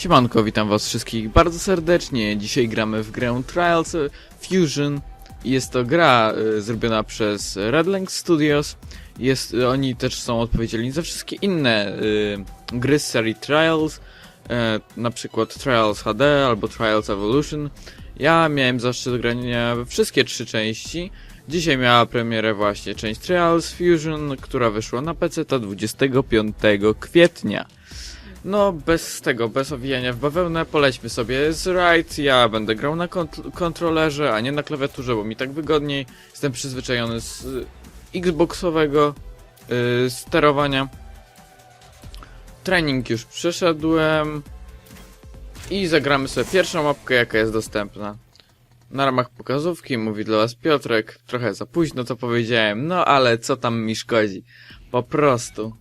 Siemanko, witam was wszystkich bardzo serdecznie. Dzisiaj gramy w grę Trials Fusion. Jest to gra y, zrobiona przez Redlank Studios. Jest, y, oni też są odpowiedzialni za wszystkie inne y, gry z serii Trials. E, na przykład Trials HD albo Trials Evolution. Ja miałem zaszczyt grania we wszystkie trzy części. Dzisiaj miała premierę właśnie część Trials Fusion, która wyszła na PC 25 kwietnia. No, bez tego, bez owijania w bawełnę, polećmy sobie z Right. Ja będę grał na kont- kontrolerze, a nie na klawiaturze, bo mi tak wygodniej. Jestem przyzwyczajony z y, Xboxowego y, sterowania. Trening już przeszedłem. I zagramy sobie pierwszą mapkę, jaka jest dostępna. Na ramach pokazówki mówi dla was Piotrek. Trochę za późno to powiedziałem, no ale co tam mi szkodzi. Po prostu.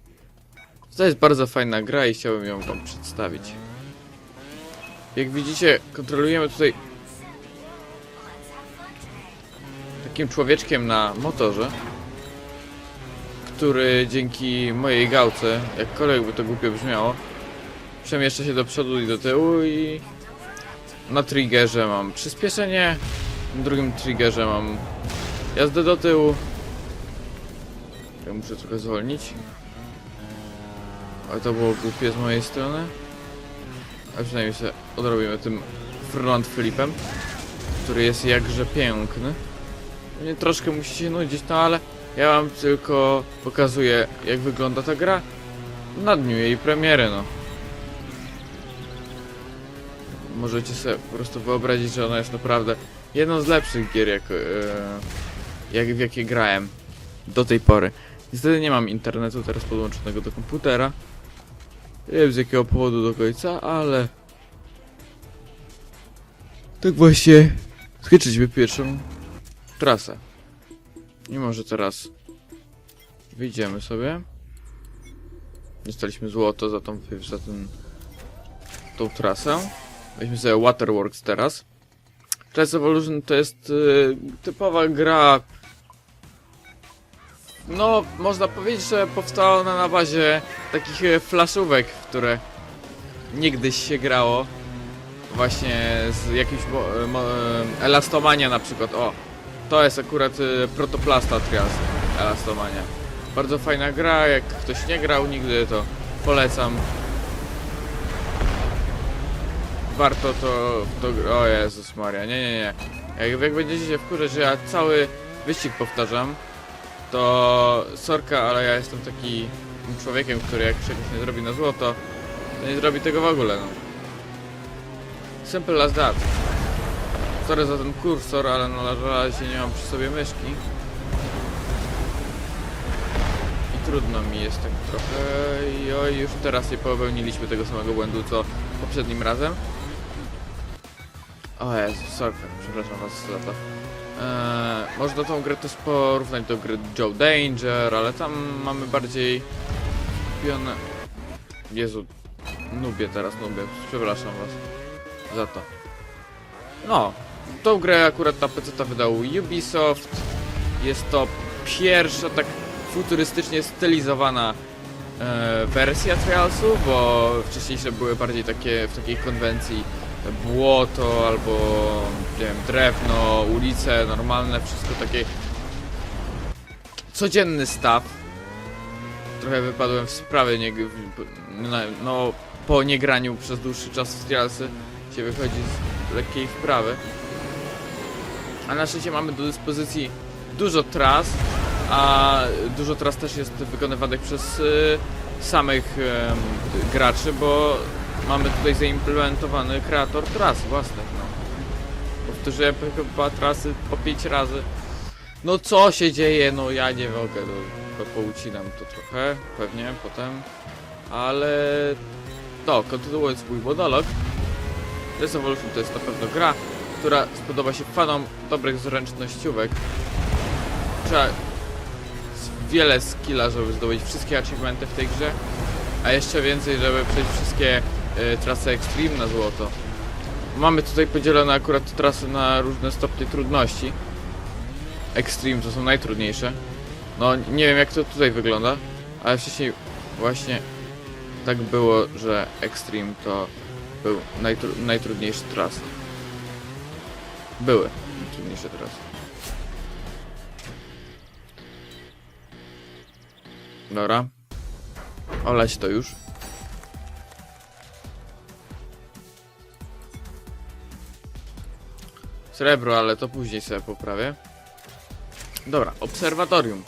To jest bardzo fajna gra i chciałbym ją wam przedstawić. Jak widzicie, kontrolujemy tutaj takim człowieczkiem na motorze, który dzięki mojej gałce, jakkolwiek by to głupio brzmiało, przemieszcza się do przodu i do tyłu i na triggerze mam przyspieszenie, na drugim triggerze mam jazdę do tyłu. Ja muszę trochę zwolnić. Ale to było głupie z mojej strony. A przynajmniej sobie odrobimy tym front flipem, który jest jakże piękny. Mnie troszkę musi się nudzić, no ale ja wam tylko pokazuję jak wygląda ta gra na dniu jej premiery, no. Możecie sobie po prostu wyobrazić, że ona jest naprawdę jedną z lepszych gier, jak, e, jak w jakie grałem do tej pory. Niestety nie mam internetu teraz podłączonego do komputera. Nie wiem z jakiego powodu do końca, ale... Tak właśnie... Skończyliśmy pierwszą trasę. I może teraz... Wyjdziemy sobie. Dostaliśmy złoto za tą, za ten... tą trasę. Weźmy sobie Waterworks teraz. Trials Evolution to jest y, typowa gra no, można powiedzieć, że powstała ona na bazie takich e, flaszówek, w które niegdyś się grało. Właśnie z jakimś e, e, Elastomania na przykład. O, to jest akurat Protoplasta Trials Elastomania. Bardzo fajna gra, jak ktoś nie grał nigdy, to polecam. Warto to, to... O Jezus Maria, nie, nie, nie. Jak, jak będziecie się wkurzać, że ja cały wyścig powtarzam, to sorka, ale ja jestem taki człowiekiem, który jak czegoś nie zrobi na złoto, to nie zrobi tego w ogóle, no. Simple as that. Sorry za ten kursor, ale na razie nie mam przy sobie myszki. I trudno mi jest tak trochę i oj, już teraz nie popełniliśmy tego samego błędu, co poprzednim razem. O Jezu, sorka, przepraszam was za to. Eee, można tą grę też porównać do gry Joe Danger, ale tam mamy bardziej kupione... Jezu, nubię teraz, nubię, przepraszam was za to. No, tą grę akurat na PC wydał Ubisoft. Jest to pierwsza tak futurystycznie stylizowana e, wersja Trialsu, bo wcześniejsze były bardziej takie w takiej konwencji błoto albo nie wiem, drewno, ulice normalne, wszystko takie codzienny staw. Trochę wypadłem w sprawy, nie, no, po niegraniu przez dłuższy czas w Trialsy się wychodzi z lekkiej wprawy. A na szczęście mamy do dyspozycji dużo tras, a dużo tras też jest wykonywanych przez y, samych em, graczy, bo mamy tutaj zaimplementowany kreator tras własnych, no. Powtórzyłem chyba trasy po 5 razy. No co się dzieje? No ja nie mogę, no, po- poucinam to trochę, pewnie potem. Ale to, kontynuując mój monolog, Res Evolution to jest na pewno gra, która spodoba się fanom dobrych zręcznościówek. Trzeba wiele skilla, żeby zdobyć wszystkie achievementy w tej grze, a jeszcze więcej, żeby przejść wszystkie y, trasy Extreme na złoto. Mamy tutaj podzielone akurat trasy na różne stopnie trudności. Extreme to są najtrudniejsze. No nie wiem jak to tutaj wygląda, ale wcześniej właśnie tak było, że Extreme to był najtru najtrudniejszy tras. Były najtrudniejsze trasy. Dobra. Olać to już. Srebro, ale to później sobie poprawię. Dobra, obserwatorium.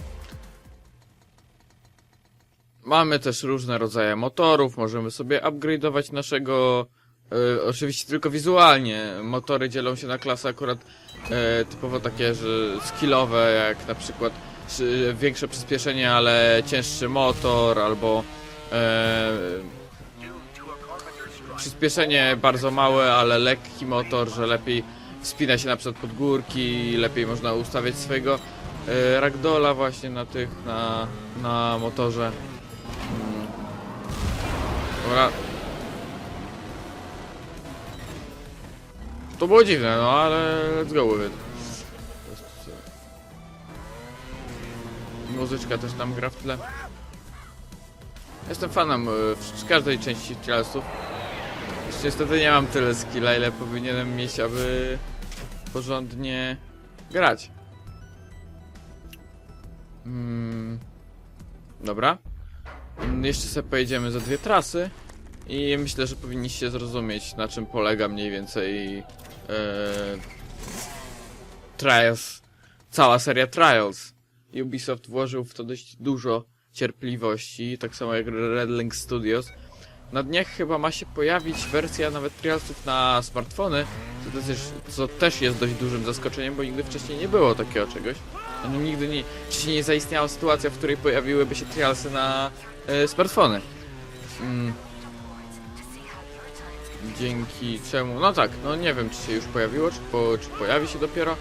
Mamy też różne rodzaje motorów, możemy sobie upgrade'ować naszego, e, oczywiście tylko wizualnie. Motory dzielą się na klasy akurat e, typowo takie, że skillowe, jak na przykład większe przyspieszenie, ale cięższy motor, albo e, przyspieszenie bardzo małe, ale lekki motor, że lepiej wspina się na przykład pod górki, lepiej można ustawiać swojego e, ragdola właśnie na tych, na, na motorze. Mm. Dobra. To było dziwne, no ale let's go with it. Muzyczka też tam gra w tle. Jestem fanem e, w każdej części. Jeszcze niestety nie mam tyle skilla, ile powinienem mieć, aby porządnie grać. Mm, dobra. Mm, Jeszcze sobie pojedziemy za dwie trasy i myślę, że powinniście zrozumieć, na czym polega mniej więcej e, Trials, cała seria Trials. Ubisoft włożył w to dość dużo cierpliwości, tak samo jak Red Link Studios. Na dniach chyba ma się pojawić wersja nawet Trialsów na smartfony, co też, jest dość dużym zaskoczeniem, bo nigdy wcześniej nie było takiego czegoś. No, nigdy nie, wcześniej nie zaistniała sytuacja, w której pojawiłyby się Trialsy na e, smartfony. Mm. Dzięki czemu, no tak, no nie wiem czy się już pojawiło, czy, po, czy pojawi się dopiero.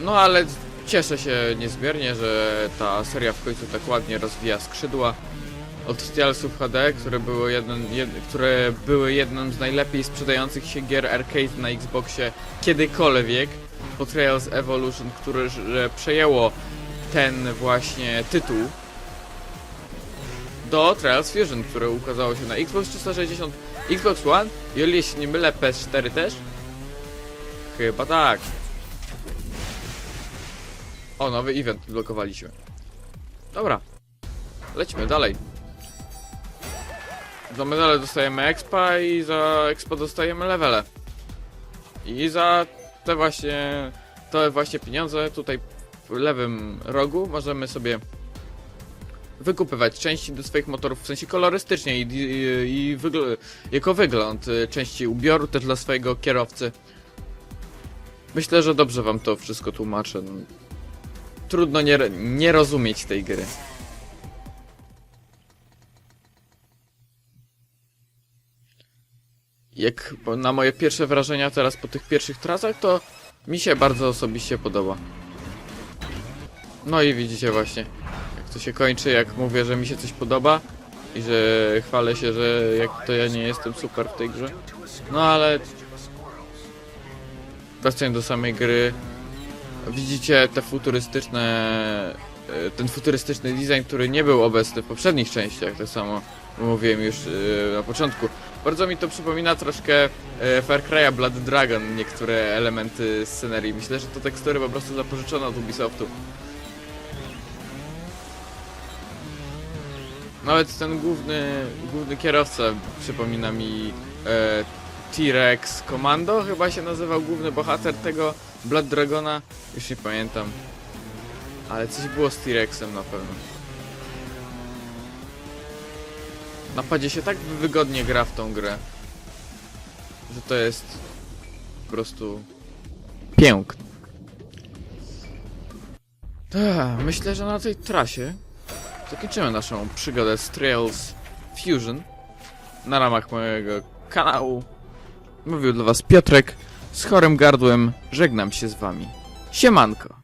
No ale cieszę się niezmiernie, że ta seria w końcu tak ładnie rozwija skrzydła od Trialsów HD, które były, jeden, jed, które były jedną z najlepiej sprzedających się gier arcade na Xboxie kiedykolwiek, po Trials Evolution, które przejęło ten właśnie tytuł, do Trials Fusion, które ukazało się na Xbox 360, Xbox One i o ile się nie mylę PS4 też? Chyba tak. O, nowy event blokowaliśmy. Dobra. Lećmy dalej. Za medale dostajemy expa i za expa dostajemy levele. I za te właśnie, te właśnie pieniądze tutaj w lewym rogu możemy sobie wykupywać części do swoich motorów, w sensie kolorystycznie i, i, i wygl jako wygląd części ubioru też dla swojego kierowcy. Myślę, że dobrze wam to wszystko tłumaczę. No. Trudno nie, nie rozumieć tej gry. Jak na moje pierwsze wrażenia teraz po tych pierwszych trasach, to mi się bardzo osobiście podoba. No i widzicie właśnie, jak to się kończy, jak mówię, że mi się coś podoba i że chwalę się, że jak to ja nie jestem super w tej grze. No ale wracając do samej gry, widzicie te futurystyczne, e, ten futurystyczny design, który nie był obecny w poprzednich częściach, tak samo mówiłem już e, na początku. Bardzo mi to przypomina troszkę e, Far Cry'a Blood Dragon, niektóre elementy scenerii. Myślę, że to tekstury po prostu zapożyczone od Ubisoftu. Nawet ten główny, główny kierowca przypomina mi e, T-Rex Commando, chyba się nazywał główny bohater tego Blood Dragona. Już nie pamiętam. Ale coś było z T-Rexem na pewno. Na padzie się tak wygodnie gra w tą grę, że to jest po prostu piękne. Ech, Myślę, że na tej trasie zakończymy naszą przygodę z Trails Fusion na ramach mojego kanału. Mówił dla was Piotrek z chorym gardłem. Żegnam się z wami. Siemanko.